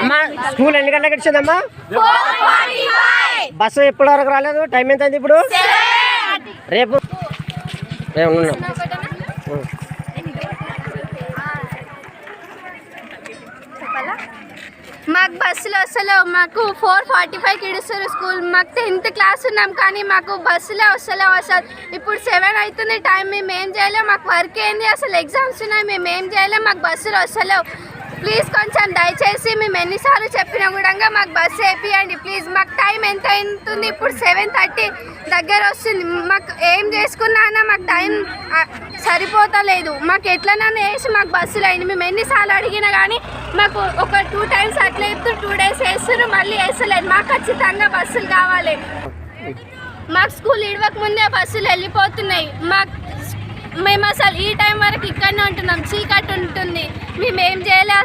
అమ్మా స్కూల్ ఎన్ని గంటలకు వచ్చిందమ్మా? బస్సు ఎప్పటి వరకు రాలేదు? టైం ఎంత అయింది ఇప్పుడు రేపు. రేపు మాకు బస్సులు వస్తలేవు మాకు ఫోర్ ఫార్టీ ఫైవ్కి ఇడుస్తారు స్కూల్. మాకు టెన్త్ క్లాస్ ఉన్నాం కానీ మాకు బస్సులే వస్తలేవు అసలు ఇప్పుడు సెవెన్ అవుతుంది టైం మేము ఏం చేయలేము మాకు వర్క్ ఏంది? అసలు ఎగ్జామ్స్ ఉన్నాయి మేము ఏం చేయలేము మాకు బస్సులు వస్తలేవు ప్లీజ్ కొంచెం దయచేసి మేము ఎన్నిసార్లు చెప్పినా కూడా మాకు బస్సు వేపియండి. ప్లీజ్ మాకు టైం ఎంత అవుతుంది? ఇప్పుడు సెవెన్ థర్టీ దగ్గర వస్తుంది. మాకు ఏం చేసుకున్నా మాకు టైం సరిపోతలేదు. మాకు ఎట్లనైనా వేసి మాకు బస్సులు అయింది. మేము ఎన్నిసార్లు అడిగినా కానీ మాకు ఒక టూ టైమ్స్ అట్లా ఎత్తు టూ డేస్ వేస్తున్నారు మళ్ళీ వేస్తలేదు. మాకు ఖచ్చితంగా బస్సులు కావాలి. మాకు స్కూల్ ఇడవక ముందే బస్సులు వెళ్ళిపోతున్నాయి. మాకు మేము అసలు ఈ టైం వరకు ఇక్కడనే ఉంటున్నాం. చీకటి ఉంటుంది మేము ఏం చేయలే